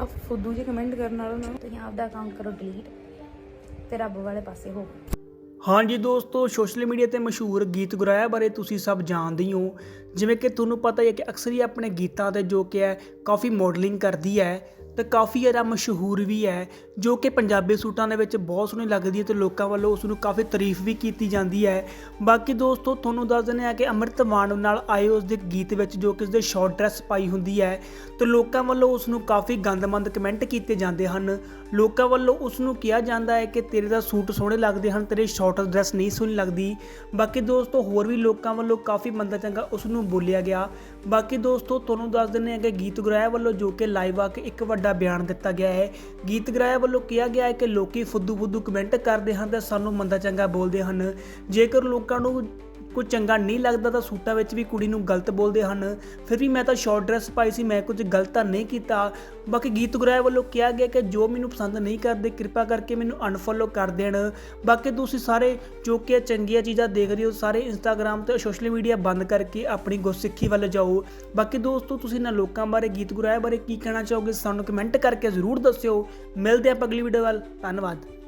ਆ ਫੁੱਦੂ ਜਿਹੇ ਕਮੈਂਟ ਕਰਨ ਵਾਲੋਂ ਨਾ। ਤੁਸੀਂ ਆਪਦਾ ਅਕਾਊਂਟ ਕਰੋ ਡਿਲੀਟ ਤੇ ਰੱਬ ਵਾਲੇ ਪਾਸੇ ਹੋ। ਹਾਂਜੀ ਦੋਸਤੋ ਸੋਸ਼ਲ ਮੀਡੀਆ ਤੇ ਮਸ਼ਹੂਰ ਗੀਤ ਗੁਰਾਇਆ ਬਾਰੇ ਤੁਸੀਂ ਸਭ ਜਾਣਦੇ ਹੀ ਹੋ। ਜਿਵੇਂ ਕਿ ਤੁਹਾਨੂੰ ਪਤਾ ਹੀ ਹੈ ਕਿ ਅਕਸਰ ਹੀ ਆਪਣੇ ਗੀਤਾਂ ਤੇ ਜੋ ਕਿ ਹੈ, ਕਾਫੀ ਮਾਡਲਿੰਗ ਕਰਦੀ ਹੈ। ਤੇ ਕਾਫੀ ਜ਼ਿਆਦਾ ਮਸ਼ਹੂਰ ਵੀ ਹੈ, ਜੋ ਕਿ ਪੰਜਾਬੀ ਸੂਟਾਂ ਦੇ ਵਿੱਚ ਬਹੁਤ ਸੋਹਣੀ ਲੱਗਦੀ ਹੈ ਤੇ ਲੋਕਾਂ ਵੱਲੋਂ ਉਸ ਨੂੰ ਕਾਫੀ ਤਾਰੀਫ ਵੀ ਕੀਤੀ ਜਾਂਦੀ ਹੈ। ਬਾਕੀ ਦੋਸਤੋ, ਤੁਹਾਨੂੰ ਦੱਸ ਦਿੰਦੇ ਆ ਕਿ ਅੰਮ੍ਰਿਤ ਮਾਨ ਨਾਲ ਆਏ ਉਸ ਦੇ ਗੀਤ ਵਿੱਚ ਜੋ ਕਿ ਉਸ ਦੇ ਸ਼ਾਰਟ ਡਰੈਸ ਪਾਈ ਹੁੰਦੀ ਹੈ, ਤੇ ਲੋਕਾਂ ਵੱਲੋਂ ਉਸ ਨੂੰ ਕਾਫੀ ਗੰਦਮੰਦ ਕਮੈਂਟ ਕੀਤੇ ਜਾਂਦੇ ਹਨ। ਲੋਕਾਂ ਵੱਲੋਂ ਉਸ ਨੂੰ ਕਿਹਾ ਜਾਂਦਾ ਹੈ ਕਿ ਤੇਰੇ ਦਾ ਸੂਟ ਸੋਹਣੇ ਲੱਗਦੇ ਹਨ, ਤੇਰੇ ਸ਼ਾਰਟ ਡਰੈਸ ਨਹੀਂ ਸੋਹਣੀ ਲੱਗਦੀ। ਬਾਕੀ ਦੋਸਤੋ, ਹੋਰ ਵੀ ਲੋਕਾਂ ਵੱਲੋਂ ਕਾਫੀ ਮੰਦਾ ਚੰਗਾ ਉਸ ਨੂੰ ਬੋਲਿਆ ਗਿਆ। ਬਾਕੀ ਦੋਸਤੋ, ਤੁਹਾਨੂੰ ਦੱਸ ਦਿੰਦੇ ਹਾਂ ਕਿ ਗੀਤ ਗਰਾਇਆ ਵੱਲੋਂ ਜੋ ਕਿ ਲਾਈਵ ਆ ਕੇ ਇੱਕ ਦਾ ਬਿਆਨ ਦਿੱਤਾ ਗਿਆ ਹੈ। ਗੀਤ ਗਰਾਇਆ ਵੱਲੋਂ ਕਿਹਾ ਗਿਆ ਹੈ ਕਿ ਲੋਕੀ ਫੁੱਦੂ ਫੁੱਦੂ ਕਮੈਂਟ ਕਰਦੇ ਹਨ ਤਾਂ ਸਾਨੂੰ ਮੰਦਾ ਚੰਗਾ ਬੋਲਦੇ ਹਨ। ਜੇਕਰ ਲੋਕਾਂ ਨੂੰ ਕੁਝ ਚੰਗਾ ਨਹੀਂ ਲੱਗਦਾ ਤਾਂ ਸੂਟਾਂ ਵਿੱਚ ਵੀ ਕੁੜੀ ਨੂੰ ਗਲਤ ਬੋਲਦੇ ਹਨ। ਫਿਰ ਵੀ ਮੈਂ ਤਾਂ ਸ਼ਾਰਟ ਡਰੈਸ ਪਾਈ ਸੀ, ਮੈਂ ਕੁਝ ਗਲਤ ਤਾਂ ਨਹੀਂ ਕੀਤਾ। ਬਾਕੀ ਗੀਤ ਗੁਰਾਇਆ ਵੱਲੋਂ ਕਿਹਾ ਗਿਆ ਕਿ ਜੋ ਮੈਨੂੰ ਪਸੰਦ ਨਹੀਂ ਕਰਦੇ, ਕਿਰਪਾ ਕਰਕੇ ਮੈਨੂੰ ਅਨਫੋਲੋ ਕਰ ਦੇਣ। ਬਾਕੀ ਤੁਸੀਂ ਸਾਰੇ ਜੋ ਕਿ ਚੰਗੀਆਂ ਚੀਜ਼ਾਂ ਦੇਖ ਰਹੇ ਹੋ, ਸਾਰੇ ਇੰਸਟਾਗ੍ਰam ਤੇ ਸੋਸ਼ਲ ਮੀਡੀਆ ਬੰਦ ਕਰਕੇ ਆਪਣੀ ਗੁਰਸਿੱਖੀ ਵੱਲ ਜਾਓ। ਬਾਕੀ ਦੋਸਤੋ, ਤੁਸੀਂ ਨਾ ਲੋਕਾਂ ਬਾਰੇ, ਗੀਤ ਗੁਰਾਇਆ ਬਾਰੇ ਕੀ ਕਹਿਣਾ ਚਾਹੋਗੇ ਸਾਨੂੰ ਕਮੈਂਟ ਕਰਕੇ ਜ਼ਰੂਰ ਦੱਸਿਓ। ਮਿਲਦੇ ਆਪਾਂ ਅਗਲੀ ਵੀਡੀਓ ਵੱਲ। ਧੰਨਵਾਦ।